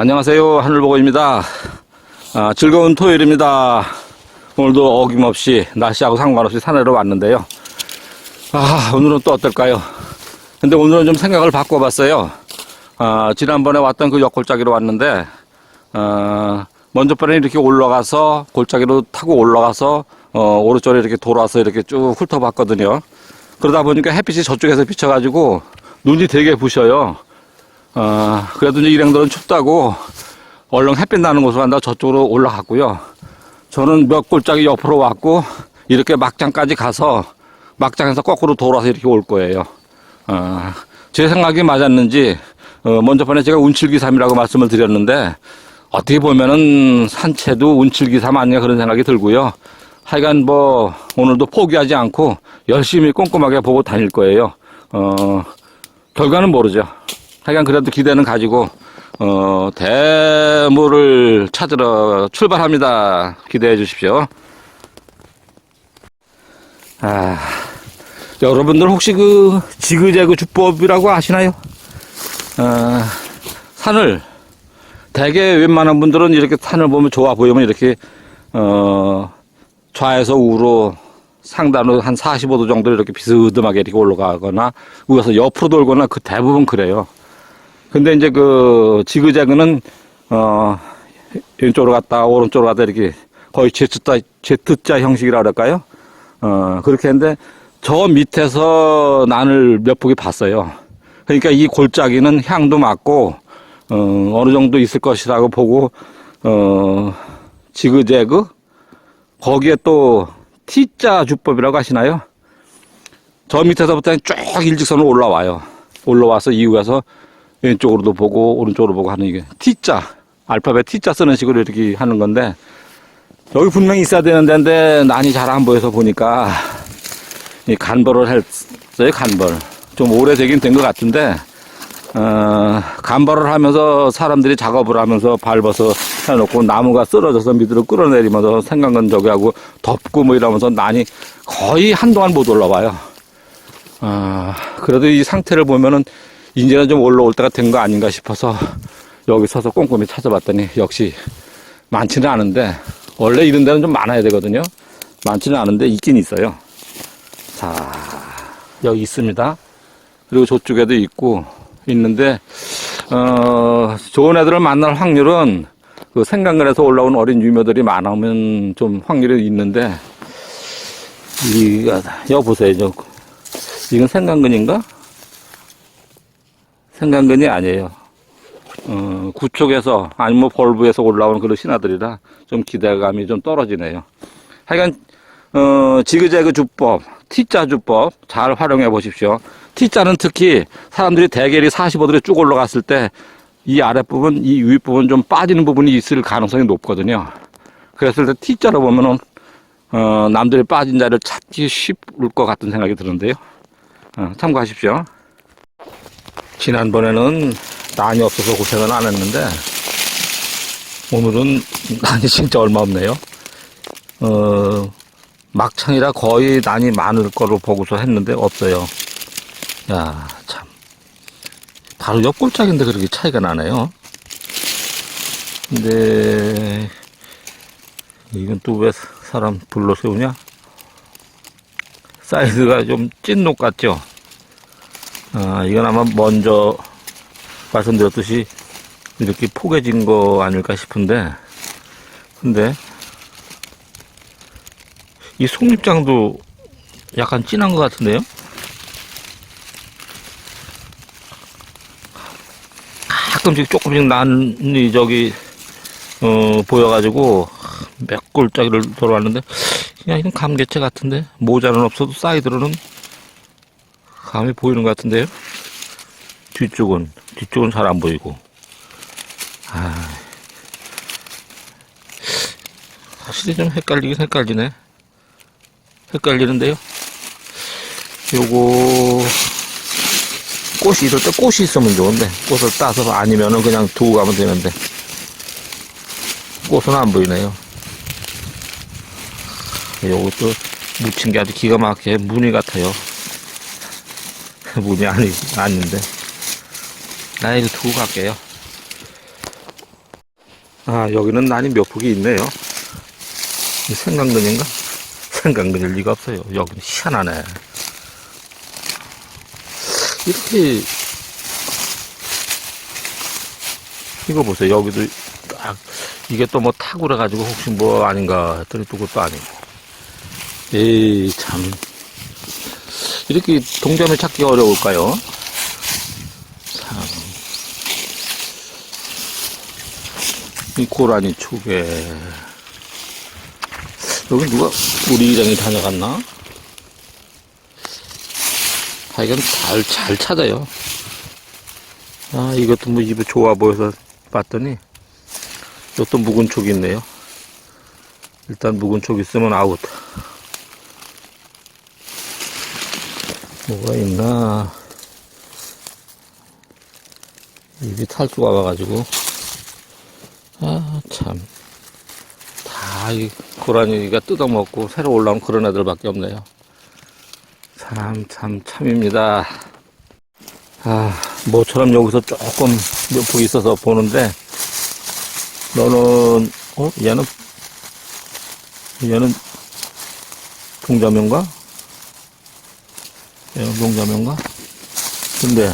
안녕하세요. 하늘보고입니다. 아, 즐거운 토요일입니다. 오늘도 어김없이 날씨하고 상관없이 산에로 왔는데요. 아, 오늘은 또 어떨까요? 근데 오늘은 좀 생각을 바꿔봤어요. 아, 지난번에 왔던 그 역골짜기로 왔는데, 아, 먼저 번에 이렇게 올라가서, 골짜기로 타고 올라가서, 어, 오른쪽에 이렇게 돌아서 이렇게 쭉 훑어봤거든요. 그러다 보니까 햇빛이 저쪽에서 비쳐가지고, 눈이 되게 부셔요. 어, 그래도 이제 일행들은 춥다고 얼른 햇빛 나는 곳으로 간다 저쪽으로 올라갔고요. 저는 몇 골짜기 옆으로 왔고 이렇게 막장까지 가서 막장에서 거꾸로 돌아서 이렇게 올 거예요. 어, 제 생각이 맞았는지 어, 먼저 번에 제가 운칠기삼이라고 말씀을 드렸는데 어떻게 보면은 산채도 운칠기삼 아니냐 그런 생각이 들고요. 하여간 뭐 오늘도 포기하지 않고 열심히 꼼꼼하게 보고 다닐 거예요. 어, 결과는 모르죠. 하여간 그래도 기대는 가지고 어, 대물을 찾으러 출발합니다. 기대해 주십시오. 아, 여러분들 혹시 그 지그재그 주법이라고 아시나요? 아, 산을 대개 웬만한 분들은 이렇게 산을 보면 좋아 보이면 이렇게 어, 좌에서 우로 상단으로 한 45도 정도 이렇게 비스듬하게 이렇게 올라가거나 위에서 옆으로 돌거나 그 대부분 그래요. 근데 이제 그 지그재그는 어 왼쪽으로 갔다 오른쪽으로 갔다 이렇게 거의 Z자 Z자 형식이라 그럴까요? 어 그렇게 했는데 저 밑에서 난을 몇 포기 봤어요. 그러니까 이 골짜기는 향도 맞고 어 어느 정도 있을 것이라고 보고 어 지그재그 거기에 또 T자 주법이라고 하시나요? 저 밑에서부터 쭉 일직선으로 올라와요. 올라와서 이후에서 왼쪽으로도 보고 오른쪽으로 보고 하는 이게 T자 알파벳 T자 쓰는 식으로 이렇게 하는 건데 여기 분명히 있어야 되는 데인데 난이 잘 안 보여서 보니까 이 간벌을 했어요 간벌 좀 오래되긴 된 것 같은데 어, 간벌을 하면서 사람들이 작업을 하면서 밟아서 해놓고 나무가 쓰러져서 밑으로 끌어내리면서 생강근 저기 하고 덮고 뭐 이러면서 난이 거의 한동안 못 올라와요. 아, 그래도 이 상태를 보면은 이제는 좀 올라올 때가 된 거 아닌가 싶어서 여기 서서 꼼꼼히 찾아봤더니 역시 많지는 않은데 원래 이런 데는 좀 많아야 되거든요. 많지는 않은데 있긴 있어요. 자, 여기 있습니다. 그리고 저쪽에도 있고 있는데 어, 좋은 애들을 만날 확률은 그 생강근에서 올라온 어린 유묘들이 많으면 좀 확률이 있는데 이가 여기 보세요. 저, 이건 생강근인가? 생강근이 아니에요. 어, 구쪽에서 아니면 뭐 벌브에서 올라오는 그런 신화들이라 좀 기대감이 좀 떨어지네요. 하여간 어, 지그재그 주법, T자 주법 잘 활용해 보십시오. T자는 특히 사람들이 대결이 45도로 쭉 올라갔을 때 이 아랫부분, 이 윗부분 좀 빠지는 부분이 있을 가능성이 높거든요. 그랬을 때 T자로 보면은 어, 남들이 빠진 자를 찾기 쉽을 것 같은 생각이 드는데요. 어, 참고하십시오. 지난번에는 난이 없어서 고생은 안 했는데 오늘은 난이 진짜 얼마 없네요. 어, 막창이라 거의 난이 많을 거로 보고서 했는데 없어요. 야, 참. 바로 옆 골짜기인데 그렇게 차이가 나네요. 근데 이건 또 왜 사람 불러 세우냐? 사이즈가 좀 찐 녹 같죠? 아, 이건 아마 먼저 말씀드렸듯이 이렇게 포개진 거 아닐까 싶은데, 근데 이 속립장도 약간 진한 것 같은데요? 가끔씩 조금씩 난이 저기 어, 보여가지고 몇 골짜기를 돌아왔는데 그냥 이건 감개체 같은데 모자는 없어도 사이드로는 감이 보이는 것 같은데요? 뒤쪽은 뒤쪽은 잘 안 보이고. 아. 확실히 좀 헷갈리긴 헷갈리네. 헷갈리는데요? 요거 꽃이 이럴 때 꽃이 있으면 좋은데 꽃을 따서 아니면은 그냥 두고 가면 되는데. 꽃은 안 보이네요. 요것도 묻힌 게 아주 기가 막히게 무늬 같아요 무늬 아니, 아닌데 나 이거 두고 갈게요 아, 여기는 난이 몇 폭이 있네요. 이 생강근인가? 생강근일 리가 없어요. 여기는 희한하네. 이렇게, 이거 보세요. 여기도 딱, 이게 또뭐 타구라 가지고 혹시 뭐 아닌가 했더니 또 그것도 아니고. 에이, 참. 이렇게 동점을 찾기가 어려울까요? 참. 이 고라니 초계. 여기 누가 우리 이장이 다녀갔나? 하여간 잘, 잘 찾아요. 아, 이것도 뭐 입에 좋아 보여서 봤더니, 이것도 묵은 촉이 있네요. 일단 묵은 촉 있으면 아웃. 뭐가 있나? 입이 탈수가 와가지고, 아, 참. 다, 이, 고라니가 뜯어먹고 새로 올라온 그런 애들밖에 없네요. 참, 참, 참입니다. 아, 모처럼 여기서 조금 몇폭 있어서 보는데, 너는, 어, 얘는, 얘는 동자면가? 얘는 동자면가? 근데,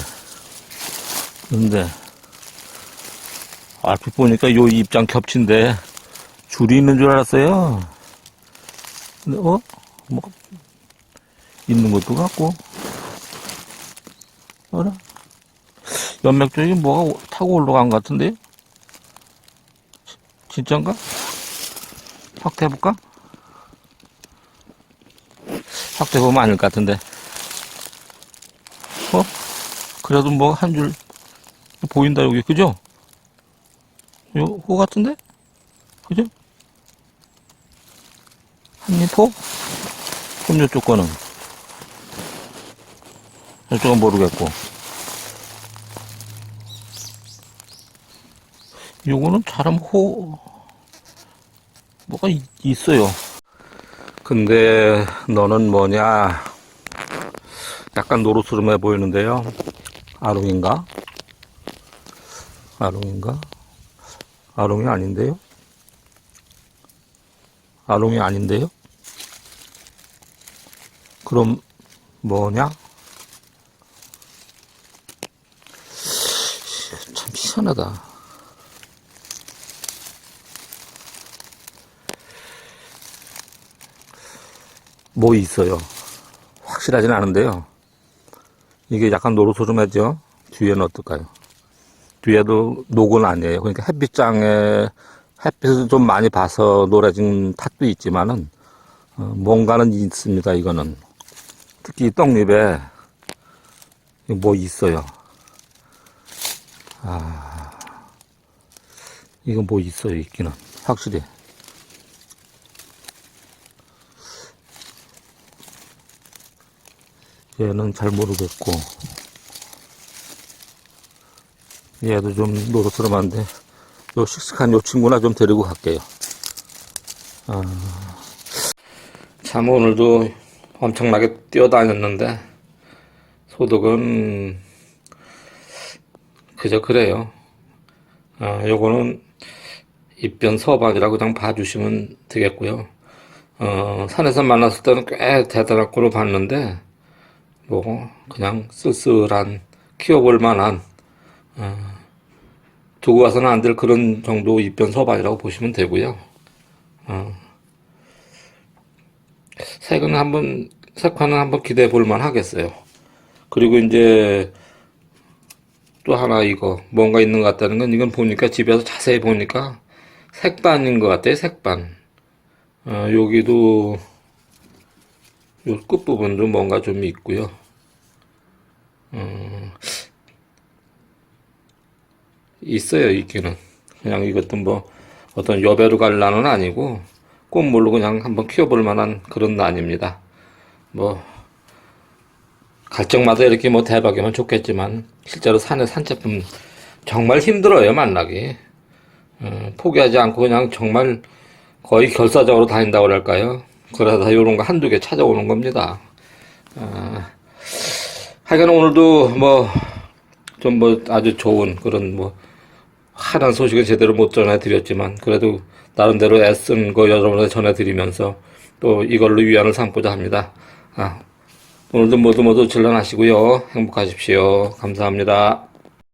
근데, 얼핏 보니까 요 입장 겹친데, 줄이 있는 줄 알았어요. 근데, 어? 뭐, 있는 것도 같고. 어라? 연맥 쪽에 뭐가 타고 올라간 것 같은데? 지- 진짠가? 확대해볼까? 확대해보면 아닐 것 같은데. 어? 그래도 뭐 한 줄 보인다, 여기. 그죠? 요, 호 같은데? 그죠? 한입호? 그럼 요쪽 거는? 요쪽은 모르겠고. 요거는 사람 호, 뭐가 있, 있어요. 근데 너는 뭐냐? 약간 노릇스름해 보이는데요. 아롱인가? 아롱인가? 아롱이 아닌데요? 아롱이 아닌데요? 그럼 뭐냐? 참 희한하다. 뭐 있어요. 확실하진 않은데요. 이게 약간 노릇소름하죠? 뒤에는 어떨까요? 뒤에도 녹은 아니에요. 그러니까 햇빛장에 햇빛을 좀 많이 봐서 노래진 탓도 있지만은 어, 뭔가는 있습니다. 이거는 특히 이 떡잎에 뭐 있어요. 아 이거 뭐 있어요. 있기는 확실히. 얘는 잘 모르겠고 얘도 좀 노릇스름한데 요 씩씩한 요 친구나 좀 데리고 갈게요. 아, 참 오늘도 엄청나게 뛰어다녔는데 소득은 그저 그래요. 아, 요거는 입변 서반이라고 그냥 봐주시면 되겠고요. 어, 산에서 만났을 때는 꽤 대단한 꼴을 봤는데 뭐 그냥 쓸쓸한 키워볼 만한 어, 두고 와서는 안 될 그런 정도 입변 서반이라고 보시면 되고요. 어, 색은 한번 색화는 한번 기대해 볼 만하겠어요. 그리고 이제 또 하나 이거 뭔가 있는 것 같다는 건 이건 보니까 집에서 자세히 보니까 색반인 것 같아요. 색반. 어, 여기도 요 끝부분도 뭔가 좀 있고요. 어, 있어요, 있기는. 그냥 이것도 뭐 어떤 여배로 갈 난은 아니고 꽃물로 그냥 한번 키워볼 만한 그런 난입니다. 뭐 갈적마다 이렇게 뭐 대박이면 좋겠지만 실제로 산에 산제품 정말 힘들어요, 만나기. 어, 포기하지 않고 그냥 정말 거의 결사적으로 다닌다고 그럴까요? 그러다 요런 거 한두 개 찾아오는 겁니다. 아, 하여간 오늘도 뭐, 좀 뭐 아주 좋은 그런 뭐, 환한 소식은 제대로 못 전해드렸지만 그래도 나름대로 애쓴 거 여러분한테 전해드리면서 또 이걸로 위안을 삼고자 합니다. 아, 오늘도 모두 모두 질러나시고요. 행복하십시오. 감사합니다.